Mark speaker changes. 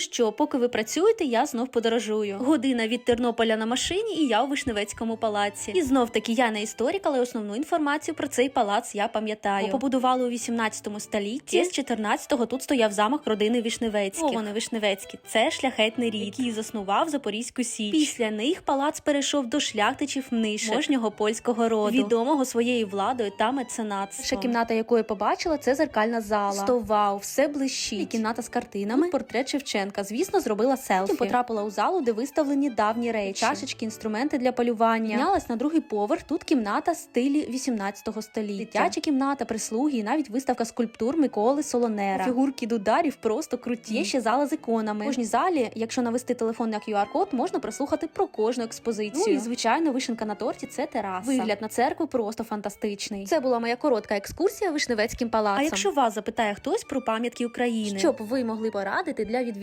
Speaker 1: Що, поки ви працюєте, я знов подорожую. Година від Тернополя на машині, і я у Вишневецькому палаці. І знов таки я не історик, але основну інформацію про цей палац я пам'ятаю. Побудували у 18 столітті. З 14-го тут стояв замок родини Вишневецьких. О, вони Вишневецькі. Це шляхетний рід, який заснував Запорізьку Січ. Після них палац перейшов до шляхтичів Мнишек, можнього польського роду, відомого своєю владою та меценатством. Перша кімната, яку я побачила, це зеркальна зала. Сто вау, все блищить. І кімната з картинами. Портрет Шевченка. Звісно, зробила селфі. Потім потрапила у залу, де виставлені давні речі, чашечки, інструменти для полювання. Піднялась на другий поверх. Тут кімната стилі 18 століття. Дитяча кімната, прислуги і навіть виставка скульптур Миколи Солонера. Фігурки дударів просто круті. Є ще зала з іконами. В кожній залі, якщо навести телефон на QR-код, можна прослухати про кожну експозицію. Ну і звичайно, вишенка на торті це тераса. Вигляд на церкву просто фантастичний. Це була моя коротка екскурсія Вишневецьким палацом. А якщо вас запитає хтось про пам'ятки України, що б ви могли порадити для відвідування?